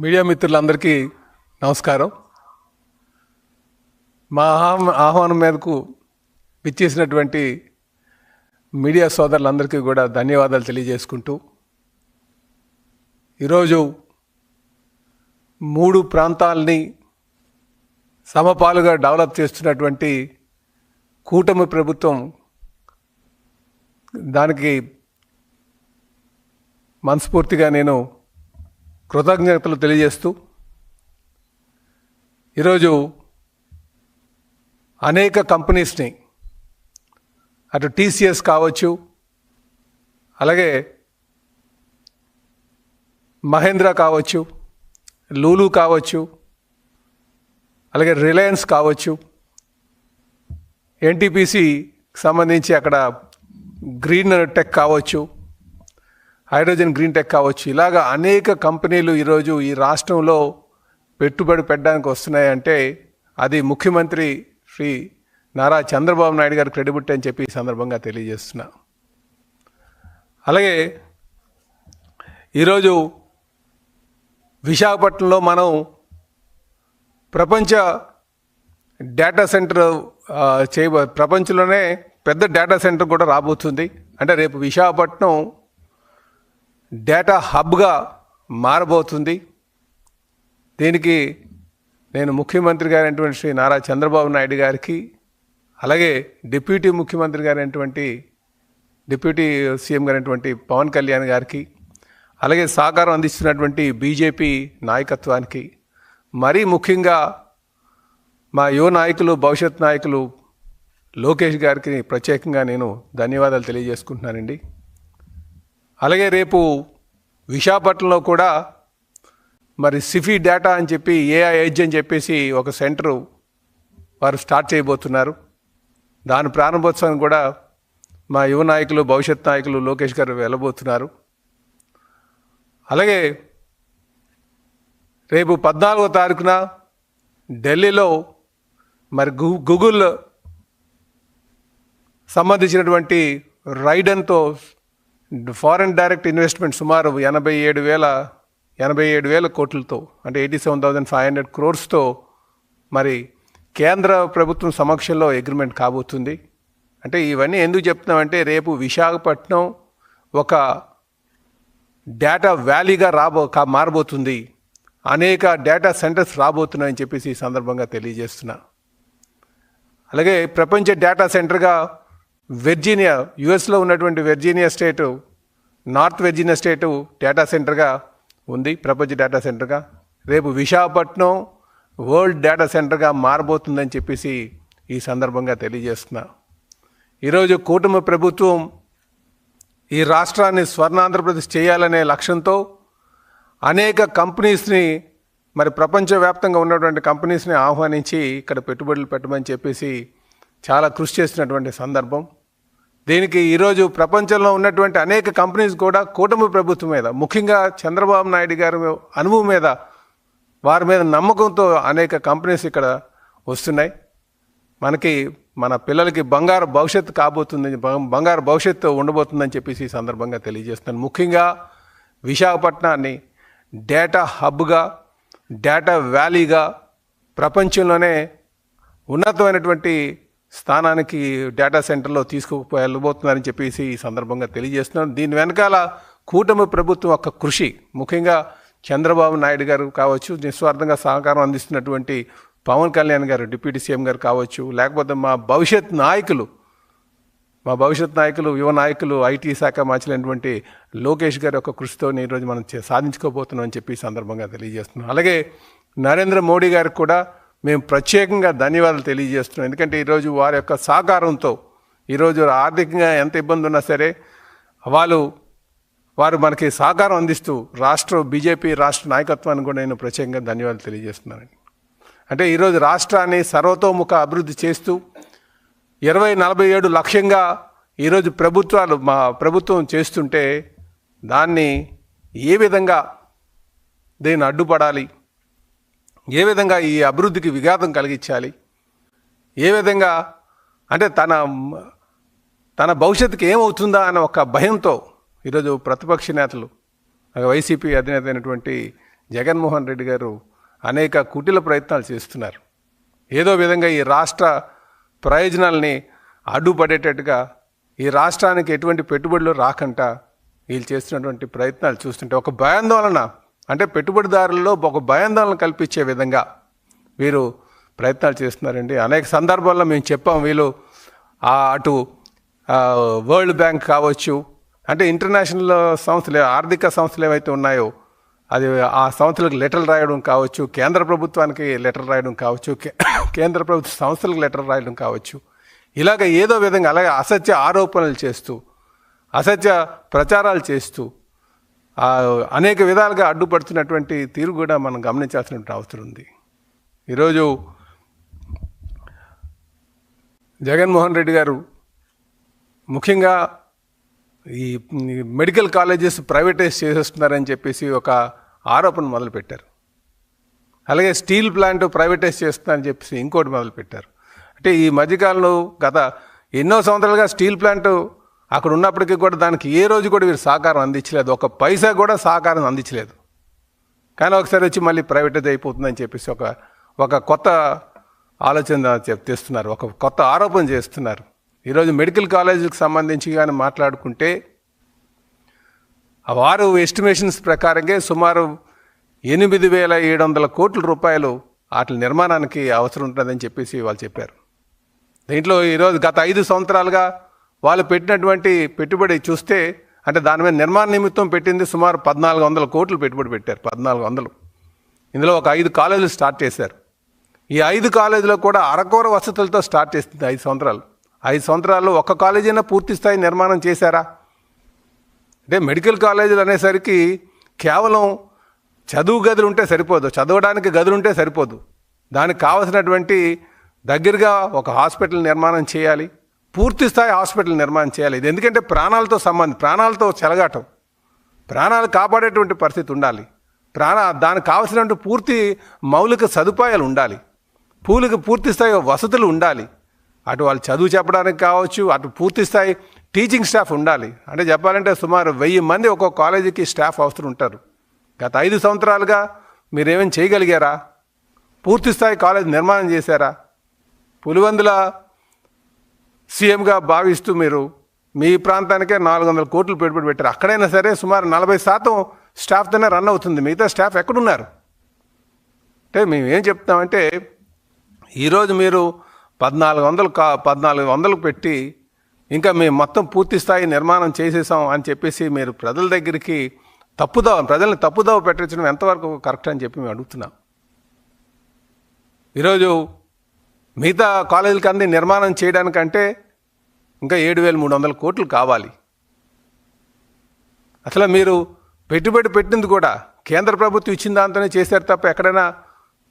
Media మిత్రులందరికీ నమస్కారం. మా ఆహ్వా- ఆహ్వానం మేరకు విచ్చేసినటువంటి మీడియా సోదరులందరికీ కూడా ధన్యవాదాలు తెలియజేసుకుంటూ ఈరోజు మూడు ప్రాంతాలని సమపాలుగా డెవలప్ చేస్తున్నటువంటి కూటమి ప్రభుత్వం దానికి మనస్ఫూర్తిగా నేను కృతజ్ఞతలు తెలియజేస్తూ ఈరోజు అనేక కంపెనీస్ని అటు టీసీఎస్ కావచ్చు అలాగే మహేంద్ర కావచ్చు లూలు కావచ్చు అలాగే రిలయన్స్ కావచ్చు ఎన్టీపీసీ సంబంధించి అక్కడ గ్రీన్ టెక్ కావచ్చు హైడ్రోజన్ గ్రీన్ టెక్ కావచ్చు. ఇలాగ అనేక కంపెనీలు ఈరోజు ఈ రాష్ట్రంలో పెట్టుబడి పెట్టడానికి వస్తున్నాయంటే అది ముఖ్యమంత్రి శ్రీ నారా చంద్రబాబు నాయుడు గారు క్రెడిబిలిటీ అని చెప్పి ఈ సందర్భంగా తెలియజేస్తున్నా. అలాగే ఈరోజు విశాఖపట్నంలో మనం ప్రపంచ డేటా సెంటర్ చేయబో ప్రపంచంలోనే పెద్ద డేటా సెంటర్ కూడా రాబోతుంది. అంటే రేపు విశాఖపట్నం డేటా హబ్గా మారబోతుంది. దీనికి నేను ముఖ్యమంత్రి గారైనటువంటి శ్రీ నారా చంద్రబాబు నాయుడు గారికి అలాగే డిప్యూటీ ముఖ్యమంత్రి గారైనటువంటి డిప్యూటీ సీఎం గారైనటువంటి పవన్ కళ్యాణ్ గారికి అలాగే సహకారం అందిస్తున్నటువంటి బీజేపీ నాయకత్వానికి మరీ ముఖ్యంగా మా యువ నాయకులు భవిష్యత్ నాయకులు లోకేష్ గారికి ప్రత్యేకంగా నేను ధన్యవాదాలు తెలియజేసుకుంటున్నానండి. అలాగే రేపు విశాఖపట్నంలో కూడా మరి సిఫీ డేటా అని చెప్పి ఏఐ ఎడ్జ్ అని చెప్పేసి ఒక సెంటరు వారు స్టార్ట్ చేయబోతున్నారు. దాని ప్రారంభోత్సవం కూడా మా యువ నాయకులు భవిష్యత్ నాయకులు లోకేష్ గారు వెళ్ళబోతున్నారు. అలాగే రేపు పద్నాలుగో తారీఖున ఢిల్లీలో మరి గూ గూగుల్ సంబంధించినటువంటి రైడన్తో ఫారెన్ డైరెక్ట్ ఇన్వెస్ట్మెంట్ సుమారు ఎనభై ఏడు వేల ఎనభై ఏడు వేల కోట్లతో అంటే eighty seven thousand five hundred క్రోర్స్తో మరి కేంద్ర ప్రభుత్వం సమక్షంలో అగ్రిమెంట్ కాబోతుంది. అంటే ఇవన్నీ ఎందుకు చెప్తున్నామంటే రేపు విశాఖపట్నం ఒక డేటా వ్యాలీగా రాబో కా మారబోతుంది. అనేక డేటా సెంటర్స్ రాబోతున్నాయని చెప్పేసి ఈ సందర్భంగా తెలియజేస్తున్నా. అలాగే ప్రపంచ డేటా సెంటర్గా వెర్జీనియా యుఎస్లో ఉన్నటువంటి Virginia state north Virginia state data సెంటర్గా ఉంది ప్రపంచ డేటా సెంటర్గా. రేపు విశాఖపట్నం వరల్డ్ డేటా సెంటర్గా మారబోతుందని చెప్పేసి ఈ సందర్భంగా తెలియజేస్తున్నా. ఈరోజు కూటమి ప్రభుత్వం ఈ రాష్ట్రాన్ని స్వర్ణాంధ్రప్రదేశ్ చేయాలనే లక్ష్యంతో అనేక కంపెనీస్ని మరి ప్రపంచవ్యాప్తంగా ఉన్నటువంటి కంపెనీస్ని ఆహ్వానించి ఇక్కడ పెట్టుబడులు పెట్టమని చెప్పేసి చాలా కృషి చేసినటువంటి సందర్భం. దీనికి ఈరోజు ప్రపంచంలో ఉన్నటువంటి అనేక కంపెనీస్ కూడా కూటమి ప్రభుత్వం మీద ముఖ్యంగా చంద్రబాబు నాయుడు గారి అనుభవం మీద వారి మీద నమ్మకంతో అనేక కంపెనీస్ ఇక్కడ వస్తున్నాయి. మనకి మన పిల్లలకి బంగారు భవిష్యత్తు కాబోతుందని బంగారు భవిష్యత్తు ఉండబోతుందని చెప్పేసి ఈ సందర్భంగా తెలియజేస్తున్నాను. ముఖ్యంగా విశాఖపట్నాన్ని డేటా హబ్గా డేటా వ్యాలీగా ప్రపంచంలోనే ఉన్నతమైనటువంటి స్థానానికి డేటా సెంటర్లో తీసుకుపో వెళ్ళబోతున్నారని చెప్పేసి ఈ సందర్భంగా తెలియజేస్తున్నాను. దీని వెనకాల కూటమి ప్రభుత్వం యొక్క కృషి ముఖ్యంగా చంద్రబాబు నాయుడు గారు కావచ్చు నిస్వార్థంగా సహకారం అందిస్తున్నటువంటి పవన్ కళ్యాణ్ గారు డిప్యూటీ సీఎం గారు కావచ్చు లేకపోతే మా భవిష్యత్ నాయకులు మా భవిష్యత్ నాయకులు యువ నాయకులు ఐటీ శాఖ మార్చినటువంటి లోకేష్ గారి యొక్క కృషితో ఈరోజు మనం సాధించుకోబోతున్నామని సాధించుకోబోతున్నాం అని చెప్పి సందర్భంగా తెలియజేస్తున్నాం అలాగే నరేంద్ర మోడీ గారికి కూడా మేము ప్రత్యేకంగా ధన్యవాదాలు తెలియజేస్తున్నాం. ఎందుకంటే ఈరోజు వారి యొక్క సహకారంతో ఈరోజు ఆర్థికంగా ఎంత ఇబ్బంది ఉన్నా సరే వాళ్ళు వారు మనకి సహకారం అందిస్తూ రాష్ట్ర బీజేపీ రాష్ట్ర నాయకత్వాన్ని కూడా నేను ప్రత్యేకంగా ధన్యవాదాలు తెలియజేస్తున్నానండి. అంటే ఈరోజు రాష్ట్రాన్ని సర్వతోముఖ అభివృద్ధి చేస్తూ ఇరవై నలభై ఏడు లక్ష్యంగా ఈరోజు ప్రభుత్వాలు మా ప్రభుత్వం చేస్తుంటే దాన్ని ఏ విధంగా దీన్ని అడ్డుపడాలి ఏ విధంగా ఈ అభివృద్ధికి విఘాతం కలిగించాలి? ఏ విధంగా అంటే తన తన భవిష్యత్తుకి ఏమవుతుందా అన్న ఒక భయంతో ఈరోజు ప్రతిపక్ష నేతలు వైసీపీ అధినేత అయినటువంటి జగన్మోహన్ రెడ్డి గారు అనేక కుటిల ప్రయత్నాలు చేస్తున్నారు. ఏదో విధంగా ఈ రాష్ట్ర ప్రయోజనాల్ని అడ్డుపడేటట్టుగా ఈ రాష్ట్రానికి ఎటువంటి పెట్టుబడులు రాకుండా వీళ్ళు చేస్తున్నటువంటి ప్రయత్నాలు చూస్తుంటే ఒక భయాందోళన అంటే పెట్టుబడిదారుల్లో ఒక భయాందోళన కల్పించే విధంగా వీరు ప్రయత్నాలు చేస్తున్నారండి. అనేక సందర్భాల్లో మేము చెప్పాం వీళ్ళు ఆ అటు వరల్డ్ బ్యాంక్ కావచ్చు అంటే ఇంటర్నేషనల్ సంస్థలు ఆర్థిక సంస్థలు ఏవైతే ఉన్నాయో అది ఆ సంస్థలకు లెటర్లు రాయడం కావచ్చు కేంద్ర ప్రభుత్వానికి లెటర్ రాయడం కావచ్చు కేంద్ర ప్రభుత్వ సంస్థలకు లెటర్ రాయడం కావచ్చు ఇలాగ ఏదో విధంగా అలాగే అసత్య ఆరోపణలు చేస్తూ అసత్య ప్రచారాలు చేస్తూ అనేక విధాలుగా అడ్డుపడుతున్నటువంటి తీరు కూడా మనం గమనించాల్సినటువంటి అవసరం ఉంది. ఈరోజు జగన్మోహన్ రెడ్డి గారు ముఖ్యంగా ఈ మెడికల్ కాలేజెస్ ప్రైవేటైజ్ చేసేస్తున్నారని చెప్పేసి ఒక ఆరోపణ మొదలుపెట్టారు. అలాగే స్టీల్ ప్లాంట్ ప్రైవేటైజ్ చేస్తున్నారని చెప్పేసి ఇంకోటి మొదలుపెట్టారు. అంటే ఈ మధ్యకాలంలో గత ఎన్నో సంవత్సరాలుగా స్టీల్ ప్లాంట్ అక్కడ ఉన్నప్పటికీ కూడా దానికి ఏ రోజు కూడా వీరు సహకారం అందించలేదు. ఒక పైసా కూడా సహకారం అందించలేదు. కానీ ఒకసారి వచ్చి మళ్ళీ ప్రైవేటైజ్ అయిపోతుందని చెప్పేసి ఒక ఒక కొత్త ఆలోచన తెస్తున్నారు. ఒక కొత్త ఆరోపణ చేస్తున్నారు. ఈరోజు మెడికల్ కాలేజీకి సంబంధించి కానీ మాట్లాడుకుంటే ఆ వారు ఎస్టిమేషన్స్ ప్రకారంగా సుమారు ఎనిమిది వేల ఏడు వందల కోట్ల రూపాయలు వాటి నిర్మాణానికి అవసరం ఉంటుందని చెప్పేసి వాళ్ళు చెప్పారు. దీంట్లో ఈరోజు గత ఐదు సంవత్సరాలుగా వాళ్ళు పెట్టినటువంటి పెట్టుబడి చూస్తే అంటే దాని మీద నిర్మాణ నిమిత్తం పెట్టింది సుమారు పద్నాలుగు వందల కోట్లు పెట్టుబడి పెట్టారు పద్నాలుగు వందలు. ఇందులో ఒక ఐదు కాలేజీలు స్టార్ట్ చేశారు. ఈ ఐదు కాలేజీలో కూడా అరకొర వసతులతో స్టార్ట్ చేస్తుంది ఐదు సంవత్సరాలు. ఐదు సంవత్సరాల్లో ఒక్క కాలేజీ అయినా పూర్తి స్థాయి నిర్మాణం చేశారా? అంటే మెడికల్ కాలేజీలు అనేసరికి కేవలం చదువు గదులు ఉంటే సరిపోదు చదవడానికి గదులు ఉంటే సరిపోదు. దానికి కావలసినటువంటి దగ్గరగా ఒక హాస్పిటల్ నిర్మాణం చేయాలి. పూర్తిస్థాయి హాస్పిటల్ నిర్మాణం చేయాలి. ఇది ఎందుకంటే ప్రాణాలతో సంబంధం ప్రాణాలతో చెలగాటం. ప్రాణాలు కాపాడేటువంటి పరిస్థితి ఉండాలి. ప్రాణ దానికి కావాల్సినటువంటి పూర్తి మౌలిక సదుపాయాలు ఉండాలి. పూలకు పూర్తి స్థాయి వసతులు ఉండాలి. అటు వాళ్ళు చదువు చెప్పడానికి కావచ్చు అటు పూర్తి స్థాయి టీచింగ్ స్టాఫ్ ఉండాలి. అంటే చెప్పాలంటే సుమారు వెయ్యి మంది ఒక్కొక్క కాలేజీకి స్టాఫ్ అవసరం ఉంటారు. గత ఐదు సంవత్సరాలుగా మీరేమేమి చేయగలిగారా? పూర్తి స్థాయి కాలేజ్ నిర్మాణం చేశారా? పులివందుల సీఎంగా భావిస్తూ మీరు మీ ప్రాంతానికే నాలుగు వందల కోట్లు పెట్టుబడి పెట్టారు. అక్కడైనా సరే సుమారు నలభై శాతం స్టాఫ్తోనే రన్ అవుతుంది. మిగతా స్టాఫ్ ఎక్కడున్నారు? అంటే మేము ఏం చెప్తామంటే ఈరోజు మీరు పద్నాలుగు వందలు కా పద్నాలుగు వందలు పెట్టి ఇంకా మేము మొత్తం పూర్తి స్థాయి నిర్మాణం చేసేసాం అని చెప్పేసి మీరు ప్రజల దగ్గరికి తప్పుదోవ ప్రజల్ని తప్పుదోవ పెట్టించడం ఎంతవరకు కరెక్ట్ అని చెప్పి మేము అడుగుతున్నాం. ఈరోజు మిగతా కాలేజీలకి అన్ని నిర్మాణం చేయడానికంటే ఇంకా ఏడు వేల మూడు వందల కోట్లు కావాలి. అసలు మీరు పెట్టుబడి పెట్టింది కూడా కేంద్ర ప్రభుత్వం ఇచ్చిన దాంతోనే చేశారు తప్ప ఎక్కడైనా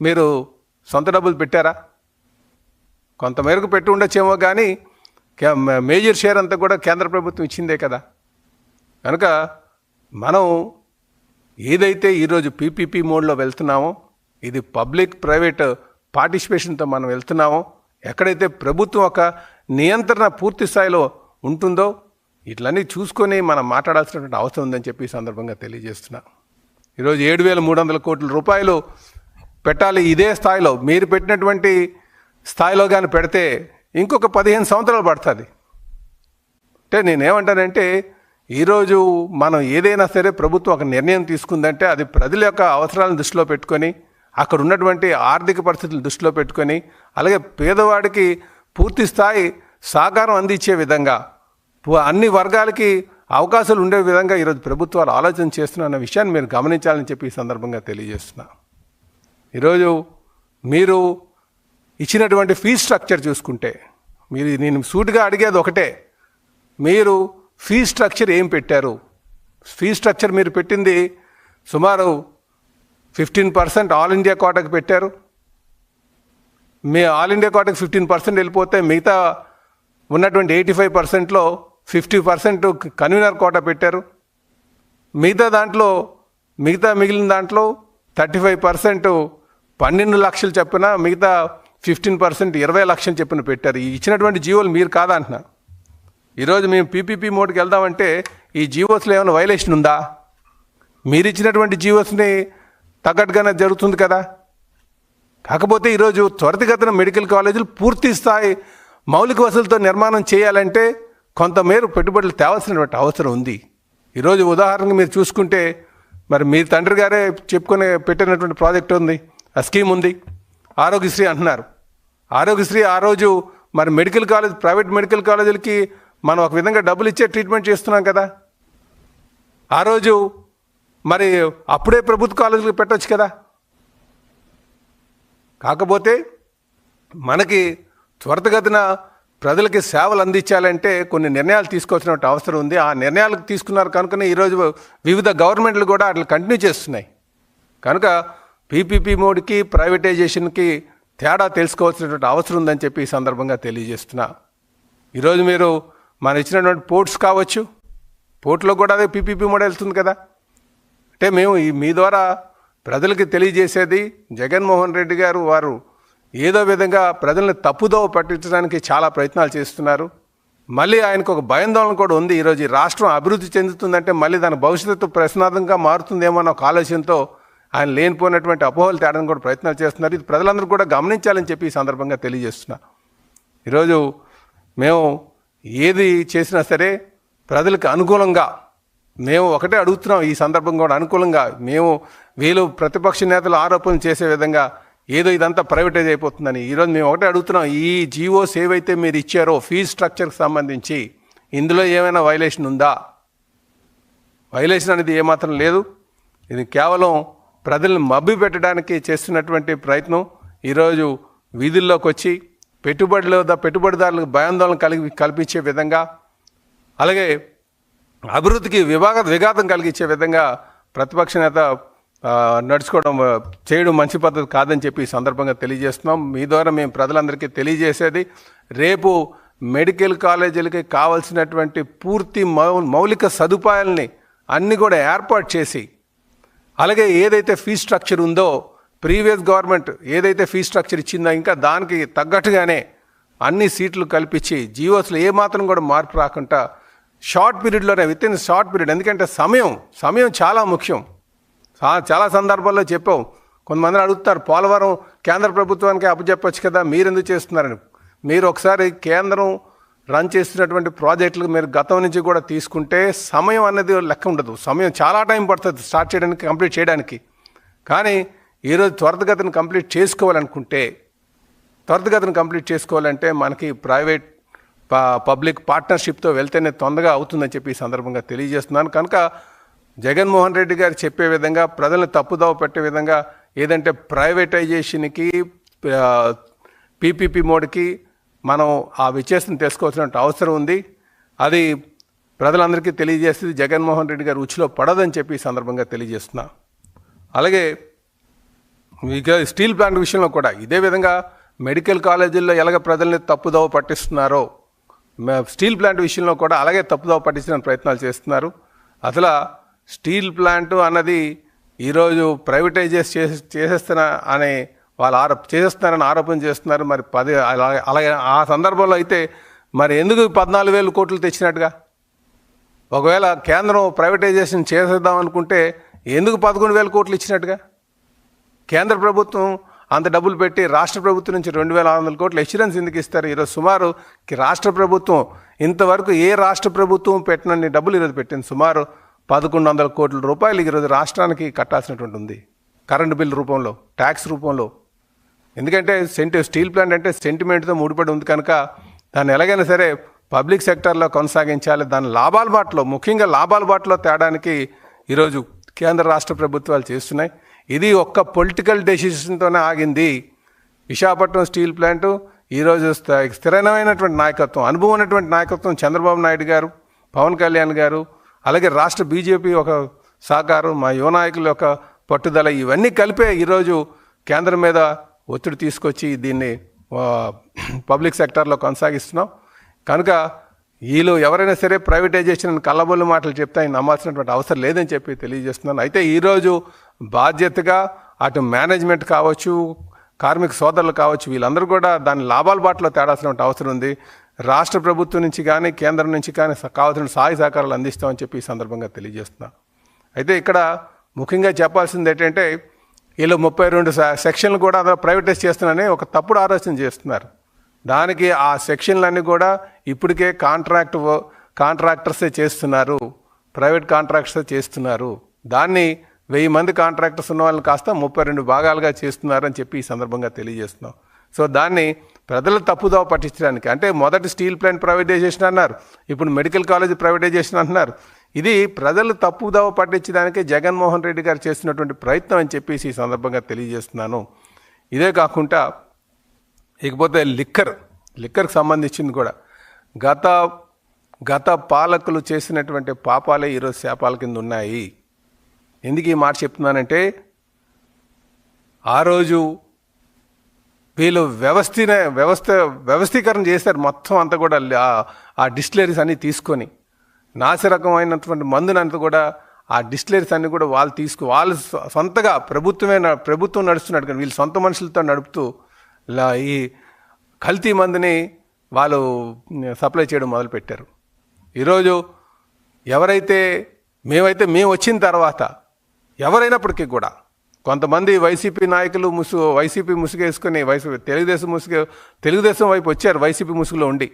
మీరు సొంత డబ్బులు పెట్టారా? కొంతమేరకు పెట్టి ఉండొచ్చేమో కానీ కే- మేజర్ షేర్ అంతా కూడా కేంద్ర ప్రభుత్వం ఇచ్చిందే కదా. కనుక మనం ఏదైతే ఈరోజు పీపీపీ మోడ్లో వెళ్తున్నామో ఇది పబ్లిక్ ప్రైవేట్ పార్టిసిపేషన్తో మనం వెళ్తున్నామో ఎక్కడైతే ప్రభుత్వం ఒక నియంత్రణ పూర్తి స్థాయిలో ఉంటుందో ఇట్లన్నీ చూసుకొని మనం మాట్లాడాల్సినటువంటి అవసరం ఉందని చెప్పి ఈ సందర్భంగా తెలియజేస్తున్నా. ఈరోజు ఏడు వేల మూడు వందల కోట్ల రూపాయలు పెట్టాలి ఇదే స్థాయిలో. మీరు పెట్టినటువంటి స్థాయిలో కానీ పెడితే ఇంకొక పదిహేను సంవత్సరాలు పడుతుంది. అంటే నేనేమంటానంటే ఈరోజు మనం ఏదైనా సరే ప్రభుత్వం ఒక నిర్ణయం తీసుకుందంటే అది ప్రజల యొక్క అవసరాలను దృష్టిలో పెట్టుకొని అక్కడ ఉన్నటువంటి ఆర్థిక పరిస్థితులు దృష్టిలో పెట్టుకొని అలాగే పేదవాడికి పూర్తి స్థాయి సహకారం అందించే విధంగా అన్ని వర్గాలకి అవకాశాలు ఉండే విధంగా ఈరోజు ప్రభుత్వాలు ఆలోచన చేస్తున్న విషయాన్ని మీరు గమనించాలని చెప్పి ఈ సందర్భంగా తెలియజేస్తున్నా. ఈరోజు మీరు ఇచ్చినటువంటి ఫీజ్ స్ట్రక్చర్ చూసుకుంటే మీరు నేను సూటిగా అడిగేది ఒకటే మీరు ఫీ స్ట్రక్చర్ ఏం పెట్టారు? ఫీ స్ట్రక్చర్ మీరు పెట్టింది సుమారు ఫిఫ్టీన్ పర్సెంట్ ఆల్ ఇండియా కోటకు పెట్టారు. మీ ఆల్ ఇండియా కోటకు ఫిఫ్టీన్ పర్సెంట్ వెళ్ళిపోతే మిగతా ఉన్నటువంటి ఎయిటీ ఫైవ్ పర్సెంట్లో ఫిఫ్టీ పర్సెంట్ కన్వీనర్ కోట పెట్టారు. మిగతా దాంట్లో మిగతా మిగిలిన దాంట్లో థర్టీ ఫైవ్ పర్సెంట్ పన్నెండు లక్షలు చెప్పిన మిగతా ఫిఫ్టీన్ పర్సెంట్ ఇరవై లక్షలు చెప్పిన పెట్టారు. ఈ ఇచ్చినటువంటి జీవోలు మీరు కాదా ఈరోజు మేము పీపీపీ మోడ్కి వెళ్దామంటే ఈ జీవోస్లో ఏమైనా వైలేషన్ ఉందా? మీరు ఇచ్చినటువంటి జీవోస్ని తగ్గట్టుగానే జరుగుతుంది కదా. కాకపోతే ఈరోజు త్వరితగతిన మెడికల్ కాలేజీలు పూర్తి స్థాయి మౌలిక వసతులతో నిర్మాణం చేయాలంటే కొంతమేర పెట్టుబడులు తేవాల్సినటువంటి అవసరం ఉంది. ఈరోజు ఉదాహరణకు మీరు చూసుకుంటే మరి మీ తండ్రి గారే చెప్పుకునే పెట్టినటువంటి ప్రాజెక్ట్ ఉంది ఆ స్కీమ్ ఉంది. ఆరోగ్యశ్రీ అంటున్నారు. ఆరోగ్యశ్రీ ఆ రోజు మరి మెడికల్ కాలేజ్ ప్రైవేట్ మెడికల్ కాలేజీలకి మనం ఒక విధంగా డబ్బులు ఇచ్చే ట్రీట్మెంట్ చేస్తున్నాం కదా. ఆ రోజు మరి అప్పుడే ప్రభుత్వ కాలేజీలకు పెట్టవచ్చు కదా. కాకపోతే మనకి త్వరితగతిన ప్రజలకి సేవలు అందించాలంటే కొన్ని నిర్ణయాలు తీసుకోవాల్సిన అవసరం ఉంది. ఆ నిర్ణయాలు తీసుకున్నారు కనుకనే ఈరోజు వివిధ గవర్నమెంట్లు కూడా అట్లా కంటిన్యూ చేస్తున్నాయి. కనుక పీపీపీ మోడ్కి ప్రైవేటైజేషన్కి తేడా తెలుసుకోవాల్సినటువంటి అవసరం ఉందని చెప్పి ఈ సందర్భంగా తెలియజేస్తున్నా. ఈరోజు మీరు మనం ఇచ్చినటువంటి పోర్ట్స్ కావచ్చు. పోర్ట్లో కూడా అదే పీపీపీ మోడ్ వెళ్తుంది కదా. అంటే మేము ఈ మీ ద్వారా ప్రజలకి తెలియజేసేది జగన్మోహన్ రెడ్డి గారు వారు ఏదో విధంగా ప్రజల్ని తప్పుదోవ పట్టించడానికి చాలా ప్రయత్నాలు చేస్తున్నారు. మళ్ళీ ఆయనకు ఒక భయాందోళన కూడా ఉంది. ఈరోజు రాష్ట్రం అభివృద్ధి చెందుతుందంటే మళ్ళీ దాని భవిష్యత్తు ప్రశ్నార్థంగా మారుతుందేమో అన్న ఒక ఆలోచనతో ఆయన లేనిపోయినటువంటి అపోహలు తేడానికి కూడా ప్రయత్నాలు చేస్తున్నారు. ఇది ప్రజలందరూ కూడా గమనించాలని చెప్పి ఈ సందర్భంగా తెలియజేస్తున్నా. ఈరోజు మేము ఏది చేసినా సరే ప్రజలకు అనుకూలంగా మేము ఒకటే అడుగుతున్నాం ఈ సందర్భం కూడా అనుకూలంగా. మేము వీళ్ళు ప్రతిపక్ష నేతలు ఆరోపణలు చేసే విధంగా ఏదో ఇదంతా ప్రైవేటైజ్ అయిపోతుందని. ఈరోజు మేము ఒకటే అడుగుతున్నాం ఈ జీవోస్ ఏవైతే మీరు ఇచ్చారో ఫీజ్ స్ట్రక్చర్కి సంబంధించి ఇందులో ఏమైనా వైలేషన్ ఉందా? వైలేషన్ అనేది ఏమాత్రం లేదు. ఇది కేవలం ప్రజల్ని మబ్బి పెట్టడానికి చేస్తున్నటువంటి ప్రయత్నం. ఈరోజు వీధుల్లోకి వచ్చి పెట్టుబడులు పెట్టుబడిదారులకు భయాందోళన కలిగి కల్పించే విధంగా. అలాగే అభివృద్ధికి విభాగ విఘాతం కలిగించే విధంగా ప్రతిపక్ష నేత నడుచుకోవడం చేయడం మంచి పద్ధతి కాదని చెప్పి ఈ సందర్భంగా తెలియజేస్తున్నాం. మీ ద్వారా మేము ప్రజలందరికీ తెలియజేసేది రేపు మెడికల్ కాలేజీలకి కావాల్సినటువంటి పూర్తి మౌ మౌలిక సదుపాయాలని అన్నీ కూడా ఏర్పాటు చేసి అలాగే ఏదైతే ఫీ స్ట్రక్చర్ ఉందో ప్రీవియస్ గవర్నమెంట్ ఏదైతే ఫీ స్ట్రక్చర్ ఇచ్చిందో ఇంకా దానికి తగ్గట్టుగానే అన్ని సీట్లు కల్పించి జీవోస్లో ఏమాత్రం కూడా మార్పు రాకుండా షార్ట్ పీరియడ్లోనే విత్ ఇన్ షార్ట్ పీరియడ్ ఎందుకంటే సమయం సమయం చాలా ముఖ్యం. చాలా సందర్భాల్లో చెప్పాం కొంతమంది అడుగుతారు పోలవరం కేంద్ర ప్రభుత్వానికి అప్పచెప్పచ్చు కదా మీరు ఎందుకు చేస్తున్నారని. మీరు ఒకసారి కేంద్రం రన్ చేస్తున్నటువంటి ప్రాజెక్టులు మీరు గతం నుంచి కూడా తీసుకుంటే సమయం అనేది లెక్క ఉండదు. సమయం చాలా టైం పడుతుంది స్టార్ట్ చేయడానికి కంప్లీట్ చేయడానికి. కానీ ఈరోజు త్వరితగతిని కంప్లీట్ చేసుకోవాలనుకుంటే త్వరితగతిని కంప్లీట్ చేసుకోవాలంటే మనకి ప్రైవేట్ పబ్లిక్ పార్ట్నర్షిప్తో వెళ్తేనే తొందరగా అవుతుందని చెప్పి ఈ సందర్భంగా తెలియజేస్తున్నాను. కనుక జగన్మోహన్ రెడ్డి గారు చెప్పే విధంగా ప్రజల్ని తప్పుదావ పెట్టే విధంగా ఏదంటే ప్రైవేటైజేషన్కి పీపీపీ మోడ్కి మనం ఆ విచేసం తెలుసుకోవాల్సిన అవసరం ఉంది. అది ప్రజలందరికీ తెలియజేస్తుంది జగన్మోహన్ రెడ్డి గారు రుచిలో పడదని చెప్పి ఈ సందర్భంగా తెలియజేస్తున్నా. అలాగే ఇక స్టీల్ ప్లాంట్ విషయంలో కూడా ఇదే విధంగా మెడికల్ కాలేజీల్లో ఎలాగ ప్రజల్ని తప్పుదోవ పట్టిస్తున్నారో స్టీల్ ప్లాంట్ విషయంలో కూడా అలాగే తప్పుదోవ పట్టించిన ప్రయత్నాలు చేస్తున్నారు. అసలు స్టీల్ ప్లాంట్ అన్నది ఈరోజు ప్రైవేటైజ్ చేసి చేసేస్తున్నా అనే వాళ్ళు ఆరోప చేసేస్తున్నారని ఆరోపణ చేస్తున్నారు. మరి పది అలాగే అలాగే ఆ సందర్భంలో అయితే మరి ఎందుకు పద్నాలుగు వేలు కోట్లు తెచ్చినట్టుగా? ఒకవేళ కేంద్రం ప్రైవేటైజేషన్ చేసేద్దాం అనుకుంటే ఎందుకు పదకొండు వేల కోట్లు ఇచ్చినట్టుగా? కేంద్ర ప్రభుత్వం అంత డబ్బులు పెట్టి రాష్ట్ర ప్రభుత్వం నుంచి రెండు వేల ఆరు వందల కోట్లు ఎష్యూరెన్స్ ఎందుకు ఇస్తారు? ఈరోజు సుమారు రాష్ట్ర ప్రభుత్వం ఇంతవరకు ఏ రాష్ట్ర ప్రభుత్వం పెట్టినన్ని డబ్బులు ఈరోజు పెట్టింది? సుమారు పదకొండు వందల కోట్ల రూపాయలు ఈరోజు రాష్ట్రానికి కట్టాల్సినటువంటి ఉంది. కరెంటు బిల్ రూపంలో ట్యాక్స్ రూపంలో. ఎందుకంటే సెంటి స్టీల్ ప్లాంట్ అంటే సెంటిమెంట్తో ముడిపడి ఉంది కనుక దాన్ని ఎలాగైనా సరే పబ్లిక్ సెక్టర్లో కొనసాగించాలి. దాని లాభాల బాటలో ముఖ్యంగా లాభాల బాటలో తేడానికి ఈరోజు కేంద్ర రాష్ట్ర ప్రభుత్వాలు చేస్తున్నాయి. ఇది ఒక్క పొలిటికల్ డెసిషన్తోనే ఆగింది. విశాఖపట్నం స్టీల్ ప్లాంట్ ఈరోజు స్థిరమైనటువంటి నాయకత్వం అనుభవం ఉన్నటువంటి నాయకత్వం చంద్రబాబు నాయుడు గారు పవన్ కళ్యాణ్ గారు అలాగే రాష్ట్ర బీజేపీ ఒక సహకారం మా యువ నాయకుల యొక్క పట్టుదల ఇవన్నీ కలిపే ఈరోజు కేంద్రం మీద ఒత్తిడి తీసుకొచ్చి దీన్ని పబ్లిక్ సెక్టార్లో కొనసాగిస్తున్నాం. కనుక వీళ్ళు ఎవరైనా సరే ప్రైవేటైజేషన్ కళ్ళబొల్లు మాటలు చెప్తే ఆయన నమ్మాల్సినటువంటి అవసరం లేదని చెప్పి తెలియజేస్తున్నాను. అయితే ఈరోజు బాధ్యతగా అటు మేనేజ్మెంట్ కావచ్చు కార్మిక సోదరులు కావచ్చు వీళ్ళందరూ కూడా దాని లాభాల బాటలో తేడాల్సిన అవసరం ఉంది. రాష్ట్ర ప్రభుత్వం నుంచి కానీ కేంద్రం నుంచి కానీ కావాల్సిన సహాయ సహకారాలు అందిస్తామని చెప్పి ఈ సందర్భంగా తెలియజేస్తున్నాను అయితే ఇక్కడ ముఖ్యంగా చెప్పాల్సింది ఏంటంటే వీళ్ళు ముప్పై రెండు సెక్షన్లు కూడా అందులో ప్రైవేటైజ్ చేస్తున్నారని ఒక తప్పుడు ఆలోచన చేస్తున్నారు. దానికి ఆ సెక్షన్లన్నీ కూడా ఇప్పటికే కాంట్రాక్ట్ కాంట్రాక్టర్సే చేస్తున్నారు. ప్రైవేట్ కాంట్రాక్టర్సే చేస్తున్నారు. దాన్ని వెయ్యి మంది కాంట్రాక్టర్స్ ఉన్న వాళ్ళని కాస్త ముప్పై రెండు భాగాలుగా చేస్తున్నారని చెప్పి ఈ సందర్భంగా తెలియజేస్తున్నాం. సో దాన్ని ప్రజల తప్పుదోవ పట్టించడానికి అంటే మొదటి స్టీల్ ప్లాంట్ ప్రైవేటైజేషన్ అన్నారు ఇప్పుడు మెడికల్ కాలేజ్ ప్రైవేటైజేషన్ అంటున్నారు. ఇది ప్రజలు తప్పుదోవ పట్టించడానికి జగన్మోహన్ రెడ్డి గారు చేస్తున్నటువంటి ప్రయత్నం అని చెప్పేసి ఈ సందర్భంగా తెలియజేస్తున్నాను. ఇదే కాకుండా ఇకపోతే లిక్కర్ లిక్కర్కి సంబంధించింది కూడా. గత గత పాలకులు చేసినటువంటి పాపాలే ఈరోజు శాపాల కింద ఉన్నాయి. ఎందుకు ఈ మాట చెప్తున్నానంటే ఆ రోజు వీళ్ళు వ్యవస్థనే వ్యవస్థ వ్యవస్థీకరణ చేశారు మొత్తం అంతా కూడా ఆ- డిస్టిలరీస్ అన్నీ తీసుకొని. నాసిరకమైనటువంటి మందునంతా కూడా ఆ డిస్టిలరీస్ అన్నీ కూడా వాళ్ళు తీసుకు వాళ్ళు సొంతగా ప్రభుత్వమే ప్రభుత్వం నడుస్తున్నాడు కానీ వీళ్ళు సొంత మనుషులతో నడుపుతూ ఈ కల్తీ మందుని వాళ్ళు సప్లై చేయడం మొదలుపెట్టారు. ఈరోజు ఎవరైతే మేమైతే మేము వచ్చిన తర్వాత ఎవరైనప్పటికీ కూడా కొంతమంది వైసీపీ నాయకులు ముసు వైసీపీ ముసుగేసుకొని వైసీపీ తెలుగుదేశం ముసుగు తెలుగుదేశం వైపు వచ్చారు వైసీపీ ముసుగులో ఉండి.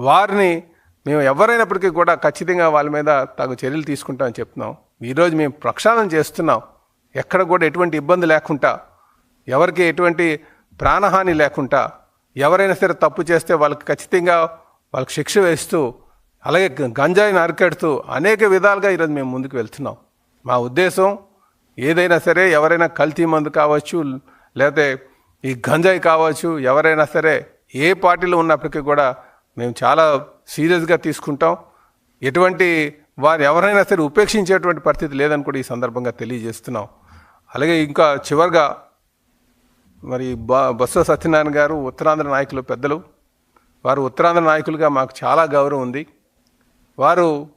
వారిని మేము ఎవరైనప్పటికీ కూడా ఖచ్చితంగా వాళ్ళ మీద తగు చర్యలు తీసుకుంటామని చెప్తున్నాం. ఈరోజు మేము ప్రక్షాళన చేస్తున్నాం. ఎక్కడ కూడా ఎటువంటి ఇబ్బంది లేకుండా ఎవరికి ఎటువంటి ప్రాణహాని లేకుండా ఎవరైనా సరే తప్పు చేస్తే వాళ్ళకి ఖచ్చితంగా వాళ్ళకి శిక్ష వేస్తూ అలాగే గ- గంజాయిని అరికెడుతూ అనేక విధాలుగా ఈరోజు మేము ముందుకు వెళ్తున్నాం. మా ఉద్దేశం ఏదైనా సరే ఎవరైనా కల్తీ మందు కావచ్చు లేకపోతే ఈ గంజాయి కావచ్చు ఎవరైనా సరే ఏ పార్టీలో ఉన్నప్పటికీ కూడా మేము చాలా సీరియస్గా తీసుకుంటాం. ఎటువంటి వారు ఎవరైనా సరే ఉపేక్షించేటువంటి పరిస్థితి లేదని కూడా ఈ సందర్భంగా తెలియజేస్తున్నాం. అలాగే ఇంకా చివరిగా మరి బ బొత్స సత్యనారాయణ గారు ఉత్తరాంధ్ర నాయకులు పెద్దలు. వారు ఉత్తరాంధ్ర నాయకులుగా మాకు చాలా గౌరవం ఉంది. వారు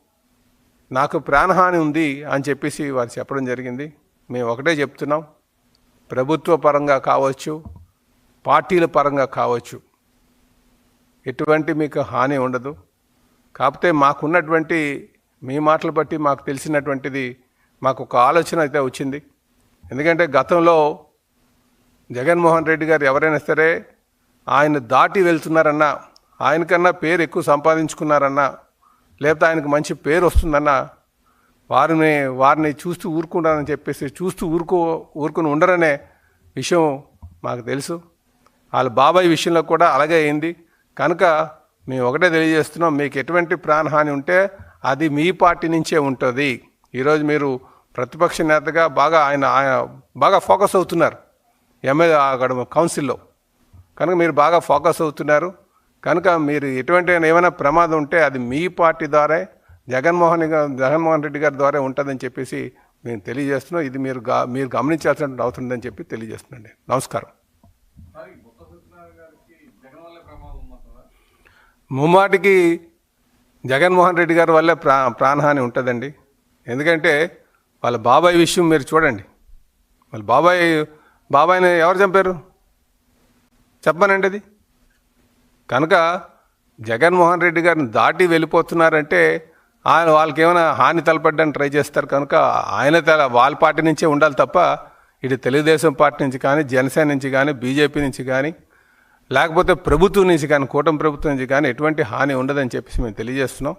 నాకు ప్రాణహాని ఉంది అని చెప్పేసి వారు చెప్పడం జరిగింది. మేము ఒకటే చెప్తున్నాం. ప్రభుత్వ పరంగా కావచ్చు పార్టీల పరంగా కావచ్చు ఎటువంటి మీకు హాని ఉండదు. కాకపోతే మాకున్నటువంటి మీ మాటలు బట్టి మాకు తెలిసినటువంటిది మాకు ఒక ఆలోచన అయితే వచ్చింది. ఎందుకంటే గతంలో జగన్మోహన్ రెడ్డి గారు ఎవరైనా సరే ఆయన దాటి వెళ్తున్నారన్నా ఆయనకన్నా పేరు ఎక్కువ సంపాదించుకున్నారన్నా లేకపోతే ఆయనకు మంచి పేరు వస్తుందన్నా వారిని వారిని చూస్తూ ఊరుకుంటానని చెప్పేసి చూస్తూ ఊరుకో ఊరుకుని ఉండరనే విషయం మాకు తెలుసు. వాళ్ళ బాబాయ్ విషయంలో కూడా అలాగే అయింది. కనుక మేము ఒకటే తెలియజేస్తున్నాం మీకు ఎటువంటి ప్రాణహాని ఉంటే అది మీ పార్టీ నుంచే ఉంటుంది. ఈరోజు మీరు ప్రతిపక్ష నేతగా బాగా ఆయన ఆయన బాగా ఫోకస్ అవుతున్నారు. ఎమ్మెల్యే అక్కడ కౌన్సిల్లో. కనుక మీరు బాగా ఫోకస్ అవుతున్నారు. కనుక మీరు ఎటువంటి ఏమైనా ప్రమాదం ఉంటే అది మీ పార్టీ ద్వారా జగన్మోహన్ జగన్మోహన్ రెడ్డి గారి ద్వారా ఉంటుందని చెప్పేసి నేను తెలియజేస్తున్నాం. ఇది మీరు గా మీరు గమనించాల్సిన అవసరం ఉందని చెప్పి తెలియజేస్తున్నాండి నమస్కారం. ముమ్మాటికి జగన్మోహన్ రెడ్డి గారి వల్లే ప్రా ప్రాణహాని ఉంటుందండి. ఎందుకంటే వాళ్ళ బాబాయ్ విషయం మీరు చూడండి. వాళ్ళ బాబాయ్ బాబాయ్ని ఎవరు చంపారు? చెప్పనండి అది. కనుక జగన్మోహన్ రెడ్డి గారిని దాటి వెళ్ళిపోతున్నారంటే ఆయన వాళ్ళకి ఏమైనా హాని తలపడడానికి ట్రై చేస్తారు కనుక ఆయన తల వాళ్ళ పార్టీ నుంచే ఉండాలి తప్ప ఇటు తెలుగుదేశం పార్టీ నుంచి కానీ జనసేన నుంచి కానీ బీజేపీ నుంచి కానీ లేకపోతే ప్రభుత్వం నుంచి కానీ కూటమి ప్రభుత్వం నుంచి కానీ ఎటువంటి హాని ఉండదని చెప్పేసి మేము తెలియజేస్తున్నాం.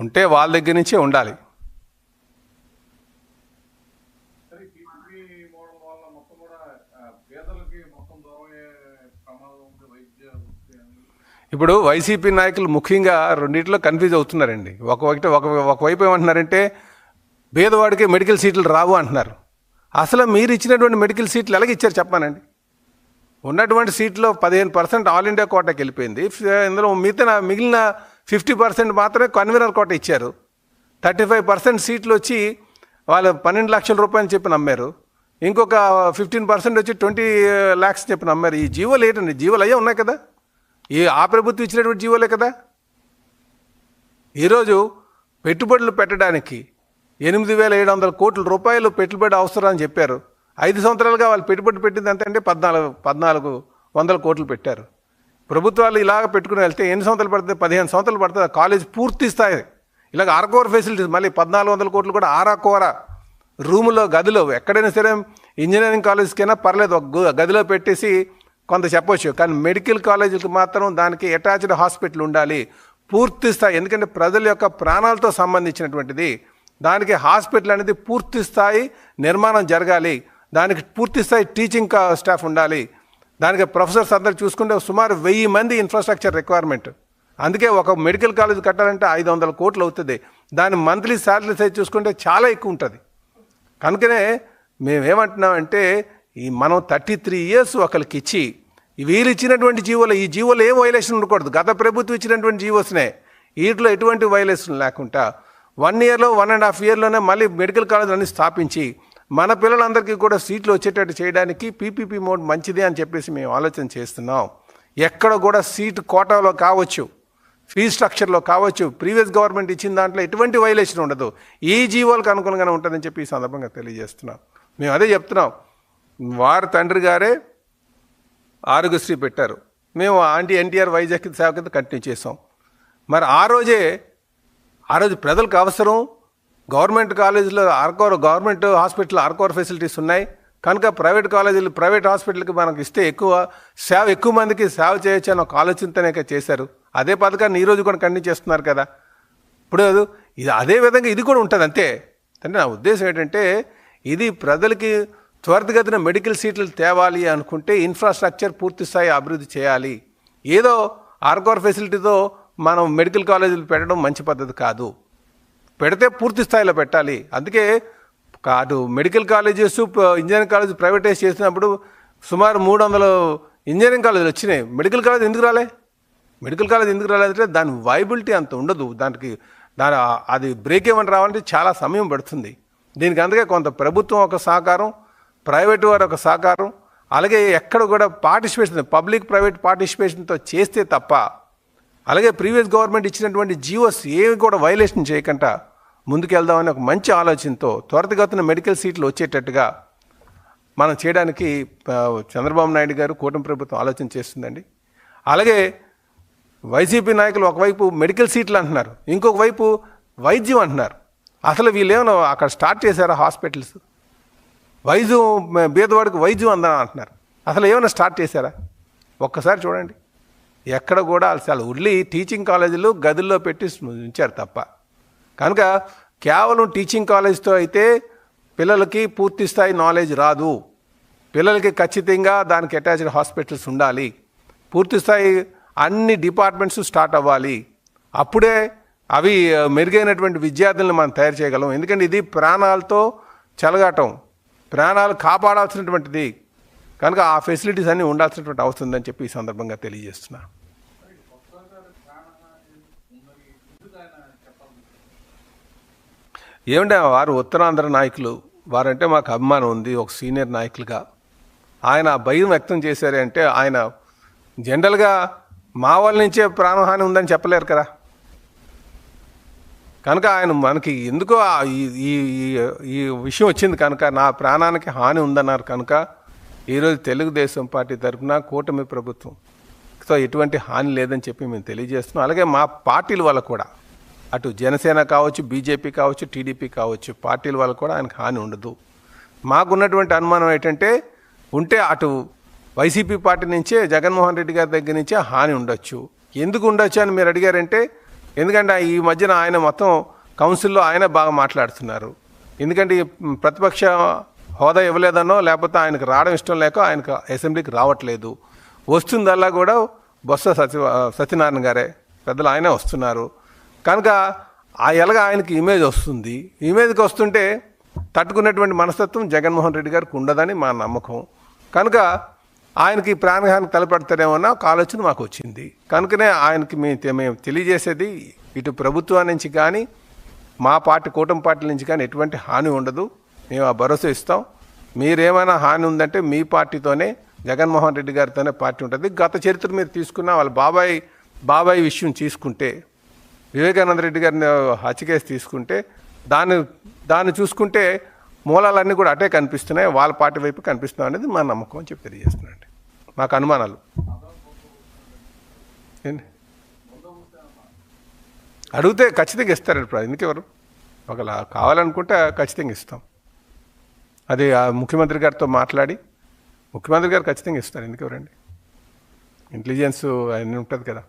ఉంటే వాళ్ళ దగ్గర నుంచే ఉండాలి సరే ఈ పీపీపీ మోడల్ వల్ల మొత్తం కూడా ఆ, పేదలకి మొత్తం దూరం అయ్యే ప్రమాదం ఉంది వైద్య వృత్తి అని. ఇప్పుడు వైసీపీ నాయకులు ముఖ్యంగా రెండింటిలో కన్ఫ్యూజ్ అవుతున్నారండి. ఒక ఒకటి ఒక ఒకవైపు ఏమంటున్నారంటే పేదవాడికి మెడికల్ సీట్లు రావు అంటున్నారు. అసలు మీరు ఇచ్చినటువంటి మెడికల్ సీట్లు ఎలాగ ఇచ్చారు చెప్పానండి ఉన్నటువంటి సీట్లో పదిహేను పర్సెంట్ ఆల్ ఇండియా కోటాకి వెళ్ళిపోయింది. ఇందులో మిగతా మిగిలిన ఫిఫ్టీ పర్సెంట్ మాత్రమే కన్వీనర్ కోట ఇచ్చారు. థర్టీ ఫైవ్ పర్సెంట్ సీట్లు వచ్చి వాళ్ళు పన్నెండు లక్షల రూపాయలు చెప్పి నమ్మారు. ఇంకొక ఫిఫ్టీన్ పర్సెంట్ వచ్చి ట్వంటీ ల్యాక్స్ చెప్పి నమ్మారు. ఈ జీవోలు ఏంటండి? జీవోలు అయ్యే ఉన్నాయి కదా. ఈ ఆ ప్రభుత్వం ఇచ్చినటువంటి జీవోలే కదా? ఈరోజు పెట్టుబడులు పెట్టడానికి ఎనిమిది వేల ఏడు వందల కోట్ల రూపాయలు పెట్టుబడి అవసరం అని చెప్పారు. ఐదు సంవత్సరాలుగా వాళ్ళు పెట్టుబడి పెట్టింది ఎంత అంటే పద్నాలుగు పద్నాలుగు వందల కోట్లు పెట్టారు. ప్రభుత్వాలు ఇలాగ పెట్టుకుని వెళ్తే ఎన్ని సంవత్సరాలు పడుతుంది? పదిహేను సంవత్సరాలు పడుతుంది. ఆ కాలేజ్ పూర్తి స్థాయి. ఇలాగ అరకోర ఫెసిలిటీస్ మళ్ళీ పద్నాలుగు వందల కోట్లు కూడా ఆరాకోర రూములో గదిలో ఎక్కడైనా సరే ఇంజనీరింగ్ కాలేజ్కైనా పర్లేదు ఒక గదిలో పెట్టేసి కొంత చెప్పొచ్చు కానీ మెడికల్ కాలేజీలకు మాత్రం దానికి అటాచ్డ్ హాస్పిటల్ ఉండాలి పూర్తి స్థాయి ఎందుకంటే ప్రజల యొక్క ప్రాణాలతో సంబంధించినటువంటిది. దానికి హాస్పిటల్ అనేది పూర్తి స్థాయి నిర్మాణం జరగాలి దానికి పూర్తి స్థాయి టీచింగ్ స్టాఫ్ ఉండాలి. దానికి ప్రొఫెసర్స్ అందరు చూసుకుంటే సుమారు వెయ్యి మంది ఇన్ఫ్రాస్ట్రక్చర్ రిక్వైర్మెంట్. అందుకే ఒక మెడికల్ కాలేజ్ కట్టాలంటే ఐదు వందల కోట్లు అవుతుంది. దాని మంత్లీ శాలరీ సైజ్ చూసుకుంటే చాలా ఎక్కువ ఉంటుంది. కనుకనే మేమేమంటున్నామంటే ఈ మనం థర్టీ త్రీ ఇయర్స్ ఒకరికి ఇచ్చి వీళ్ళు ఇచ్చినటువంటి జీవోలు ఈ జీవోలు ఏం వైలేషన్ ఉండకూడదు. గత ప్రభుత్వం ఇచ్చినటువంటి జీవోస్నే. వీటిలో ఎటువంటి వైలేషన్ లేకుండా వన్ ఇయర్లో వన్ అండ్ హాఫ్ ఇయర్లోనే మళ్ళీ మెడికల్ కాలేజ్ అన్ని స్థాపించి మన పిల్లలందరికీ కూడా సీట్లు వచ్చేటట్టు చేయడానికి పీపీపీ మోడ్ మంచిది అని చెప్పేసి మేము ఆలోచన చేస్తున్నాం. ఎక్కడ కూడా సీటు కోటాలో కావచ్చు ఫీ స్ట్రక్చర్లో కావచ్చు ప్రీవియస్ గవర్నమెంట్ ఇచ్చిన దాంట్లో ఎటువంటి వైలేషన్ ఉండదు. ఈ జీవోలకు అనుగుణంగానే ఉంటుందని చెప్పి ఈ సందర్భంగా తెలియజేస్తున్నాం. మేము అదే చెప్తున్నాం. వారి తండ్రి గారే ఆరోగ్యశ్రీ పెట్టారు. మేము ఆంటీ ఎన్టీఆర్ వైజాగ్ సేవ కింద కంటిన్యూ చేసాం మరి ఆ రోజే ఆ రోజు ప్రజలకు అవసరం గవర్నమెంట్ కాలేజీలో ఆర్కోర్ గవర్నమెంట్ హాస్పిటల్ ఆర్కోర్ ఫెసిలిటీస్ ఉన్నాయి. కనుక ప్రైవేట్ కాలేజీలు ప్రైవేట్ హాస్పిటల్కి మనకు ఇస్తే ఎక్కువ సేవ ఎక్కువ మందికి సేవ చేయొచ్చు అని ఒక ఆలోచనతోనే చేశారు. అదే పథకాన్ని ఈరోజు కూడా కంటిన్యూ చేస్తున్నారు కదా. ఇప్పుడు ఇది అదే విధంగా ఇది కూడా ఉంటుంది అంతే. అంటే నా ఉద్దేశం ఏంటంటే ఇది ప్రజలకి త్వరితగతిన మెడికల్ సీట్లు తేవాలి అనుకుంటే ఇన్ఫ్రాస్ట్రక్చర్ పూర్తి స్థాయి అభివృద్ధి చేయాలి. ఏదో ఆర్కోర్ ఫెసిలిటీతో మనం మెడికల్ కాలేజీలు పెట్టడం మంచి పద్ధతి కాదు. పెడితే పూర్తి స్థాయిలో పెట్టాలి. అందుకే కాదు medical colleges engineering college privatise చేసినప్పుడు సుమారు మూడు వందలు ఇంజనీరింగ్ కాలేజీలు వచ్చినాయి. మెడికల్ కాలేజ్ ఎందుకు రాలే? మెడికల్ కాలేజ్ ఎందుకు రాలేదంటే దాని వైబిలిటీ అంత ఉండదు. దానికి దాని అది బ్రేక్ ఏమని రావాలంటే చాలా సమయం పడుతుంది. దీనికి అందుకే కొంత ప్రభుత్వం ఒక సహకారం ప్రైవేట్ వారి ఒక సహకారం అలాగే ఎక్కడ కూడా పార్టిసిపేషన్ పబ్లిక్ ప్రైవేట్ పార్టిసిపేషన్తో చేస్తే తప్ప అలాగే ప్రీవియస్ గవర్నమెంట్ ఇచ్చినటువంటి జీవోస్ ఏమి కూడా వైలేషన్ చేయకుండా ముందుకెళ్దామని ఒక మంచి ఆలోచనతో త్వరితగతిన మెడికల్ సీట్లు వచ్చేటట్టుగా మనం చేయడానికి చంద్రబాబు నాయుడు గారు కూటమి ప్రభుత్వం ఆలోచన చేస్తుందండి. అలాగే వైసీపీ నాయకులు ఒకవైపు మెడికల్ సీట్లు అంటున్నారు ఇంకొక వైపు వైద్యం అంటున్నారు. అసలు వీళ్ళు ఏమైనా అక్కడ స్టార్ట్ చేశారా హాస్పిటల్స్? వైద్యం బీదవాడికి వైద్యం అందని అంటున్నారు. అసలు ఏమైనా స్టార్ట్ చేశారా? ఒక్కసారి చూడండి. ఎక్కడ కూడా అసలు ఉల్లి టీచింగ్ కాలేజీలు గదుల్లో పెట్టి ఉంచారు తప్ప. కనుక కేవలం టీచింగ్ కాలేజ్తో అయితే పిల్లలకి పూర్తి స్థాయి నాలెడ్జ్ రాదు. పిల్లలకి ఖచ్చితంగా దానికి అటాచ్డ్ హాస్పిటల్స్ ఉండాలి. పూర్తి స్థాయి అన్ని డిపార్ట్మెంట్స్ స్టార్ట్ అవ్వాలి. అప్పుడే అవి మెరుగైనటువంటి విద్యార్థులను మనం తయారు చేయగలం. ఎందుకంటే ఇది ప్రాణాలతో చెలగాటం. ప్రాణాలు కాపాడాల్సినటువంటిది కనుక ఆ ఫెసిలిటీస్ అన్నీ ఉండాల్సినటువంటి అవసరం ఉందని చెప్పి ఈ సందర్భంగా తెలియజేస్తున్నా. ఏమంటే వారు ఉత్తరాంధ్ర నాయకులు వారంటే మాకు అభిమానం ఉంది ఒక సీనియర్ నాయకులుగా. ఆయన ఆ భయం వ్యక్తం చేశారంటే అంటే ఆయన జనరల్గా మా వాళ్ళ నుంచే ప్రాణహాని ఉందని చెప్పలేరు కదా. కనుక ఆయన మనకి ఎందుకో ఈ ఈ- ఈ- ఈ విషయం వచ్చింది కనుక నా ప్రాణానికి హాని ఉందన్నారు కనుక ఈరోజు తెలుగుదేశం పార్టీ తరఫున కూటమి ప్రభుత్వం సో ఎటువంటి హాని లేదని చెప్పి మేము తెలియజేస్తున్నాం. అలాగే మా పార్టీల వల్ల కూడా అటు జనసేన కావచ్చు బీజేపీ కావచ్చు టీడీపీ కావచ్చు పార్టీల వల్ల కూడా ఆయనకు హాని ఉండదు. మాకున్నటువంటి అనుమానం ఏంటంటే ఉంటే అటు వైసీపీ పార్టీ నుంచే జగన్మోహన్ రెడ్డి గారి దగ్గర నుంచే హాని ఉండొచ్చు. ఎందుకు ఉండొచ్చు అని మీరు అడిగారంటే ఎందుకంటే ఈ మధ్యన ఆయన మొత్తం కౌన్సిల్లో ఆయన బాగా మాట్లాడుతున్నారు. ఎందుకంటే ప్రతిపక్ష హోదా ఇవ్వలేదనో లేకపోతే ఆయనకు రావడం ఇష్టం లేక ఆయనకు అసెంబ్లీకి రావట్లేదు. వస్తుందల్లా కూడా బొత్స సత్య సత్యనారాయణ గారే పెద్దలు ఆయనే వస్తున్నారు. కనుక ఆ ఎలాగ ఆయనకి ఇమేజ్ వస్తుంది? ఇమేజ్కి వస్తుంటే తట్టుకున్నటువంటి మనస్తత్వం జగన్మోహన్ రెడ్డి గారికి ఉండదని మా నమ్మకం. కనుక ఆయనకి ప్రాణహాని తలపెడతారేమన్న ఒక ఆలోచన మాకు వచ్చింది. కనుకనే ఆయనకి మేము మేము తెలియజేసేది ఇటు ప్రభుత్వం నుంచి కానీ మా పార్టీ కూటమి పార్టీల నుంచి కానీ ఎటువంటి హాని ఉండదు. మేము ఆ భరోసా ఇస్తాం. మీరేమైనా హాని ఉందంటే మీ పార్టీతోనే జగన్మోహన్ రెడ్డి గారితోనే పార్టీ ఉంటుంది. గత చరిత్ర మీరు తీసుకున్న వాళ్ళ బాబాయ్ బాబాయ్ విషయం తీసుకుంటే వివేకానంద రెడ్డి గారిని హత్య కేసు తీసుకుంటే దాన్ని దాన్ని చూసుకుంటే మూలాలన్నీ కూడా అటే కనిపిస్తున్నాయి వాళ్ళ పార్టీ వైపు కనిపిస్తున్నాం అనేది మా నమ్మకం అని చెప్పి తెలియజేస్తున్నాండి మాకు అనుమానాలు. ఏంటి అడిగితే ఖచ్చితంగా ఇస్తారు ఇప్పుడు ఎందుకెవరు ఒకలా కావాలనుకుంటే ఖచ్చితంగా ఇస్తాం. అది ఆ ముఖ్యమంత్రి గారితో మాట్లాడి ముఖ్యమంత్రి గారు ఖచ్చితంగా ఇస్తారు. ఎందుకెవరండి ఇంటెలిజెన్స్ అవన్నీ ఉంటుంది కదా.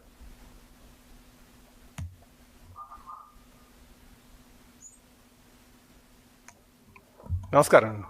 నమస్కారం అండి